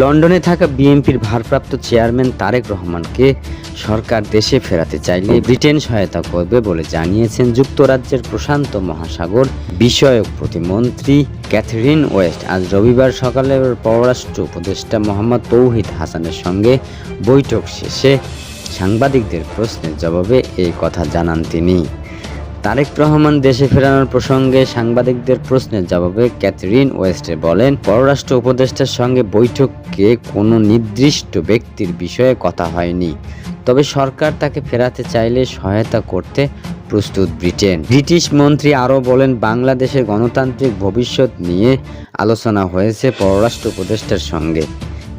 লন্ডনে থাকা বিএনপির ভারপ্রাপ্ত চেয়ারম্যান তারেক রহমানকে সরকার দেশে ফেরাতে চাইলে ব্রিটেন সহায়তা করবে বলে জানিয়েছেন যুক্তরাজ্যের প্রশান্ত মহাসাগর বিষয়ক প্রতিমন্ত্রী ক্যাথরিন ওয়েস্ট। আজ রবিবার সকালে পররাষ্ট্র উপদেষ্টা মোহাম্মদ তৌহিদ হাসানের সঙ্গে বৈঠক শেষে সাংবাদিকদের প্রশ্নের জবাবে এই কথা জানান তিনি। তারেক রহমান দেশে ফেরানোর প্রসঙ্গে সাংবাদিকদের প্রশ্নের জবাবে ক্যাথরিন ওয়েস্টে বলেন, পররাষ্ট্র উপদেষ্টার সঙ্গে বৈঠকে কোনো নির্দিষ্ট ব্যক্তির বিষয়ে কথা হয়নি। তবে সরকার তাকে ফেরাতে চাইলে সহায়তা করতে প্রস্তুত ব্রিটেন। ব্রিটিশ মন্ত্রী আরও বলেন, বাংলাদেশের গণতান্ত্রিক ভবিষ্যৎ নিয়ে আলোচনা হয়েছে পররাষ্ট্র উপদেষ্টার সঙ্গে।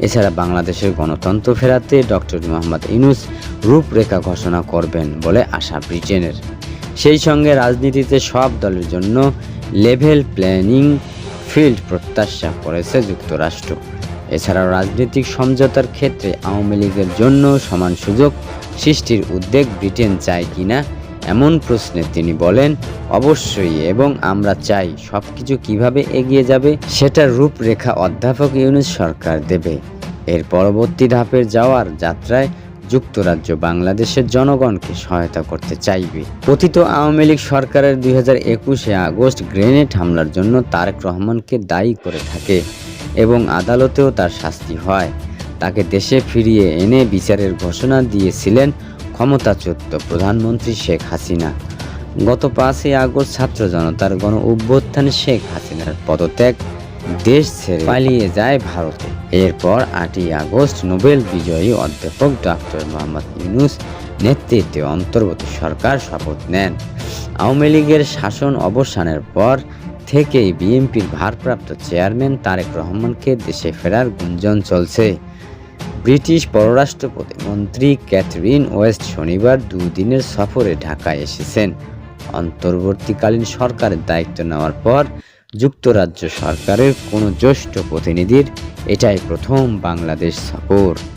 এছাড়া বাংলাদেশের গণতন্ত্র ফেরাতে ডক্টর মোহাম্মদ ইনুস রূপরেখা ঘোষণা করবেন বলে আশা ব্রিটেনের। সেই সঙ্গে রাজনীতিতে সব দলের জন্য লেভেল প্ল্যানিং ফিল্ড প্রত্যাশা করেছে যুক্তরাষ্ট্র। এছাড়াও রাজনৈতিক সমঝোতার ক্ষেত্রে আওয়ামী লীগের জন্য সমান সুযোগ সৃষ্টির উদ্বেগ ব্রিটেন চায় কিনা এমন প্রশ্নে তিনি বলেন, অবশ্যই এবং আমরা চাই সব কিছু কীভাবে এগিয়ে যাবে সেটার রূপরেখা অধ্যাপক ইউনুস সরকার দেবে। এর পরবর্তী ধাপের যাওয়ার যাত্রায় যুক্তরাজ্য বাংলাদেশের জনগণকে সহায়তা করতে চাইবে। কথিত আওয়ামী লীগ সরকারের দুই একুশে আগস্ট গ্রেনেড হামলার জন্য তারেক রহমানকে দায়ী করে থাকে এবং আদালতেও তার শাস্তি হয়। তাকে দেশে ফিরিয়ে এনে বিচারের ঘোষণা দিয়েছিলেন ক্ষমতাচ্যুত প্রধানমন্ত্রী শেখ হাসিনা। গত পাঁচই আগস্ট ছাত্র জনতার গণ অভ্যুত্থানে শেখ হাসিনার পদত্যাগ দেশ ছেড়ে পালিয়ে যায় ভারতে। এরপর আটই আগস্ট নোবেল বিজয়ী অধ্যাপক ডক্টর মোহাম্মদ ইউনুস নেতৃত্বে অন্তর্বর্তী সরকার শপথ নেন। আওয়ামী লীগের শাসন অবসানের পর থেকেই বিএনপির ভারপ্রাপ্ত চেয়ারম্যান তারেক রহমানকে দেশে ফেরার গুঞ্জন চলছে। ব্রিটিশ পররাষ্ট্র প্রতিমন্ত্রী ক্যাথরিন ওয়েস্ট শনিবার দুদিনের সফরে ঢাকায় এসেছেন। অন্তর্বর্তীকালীন সরকারের দায়িত্ব নেওয়ার পর যুক্তরাজ্য সরকারের কোনো জ্যেষ্ঠ প্রতিনিধির এটাই প্রথম বাংলাদেশ সফর।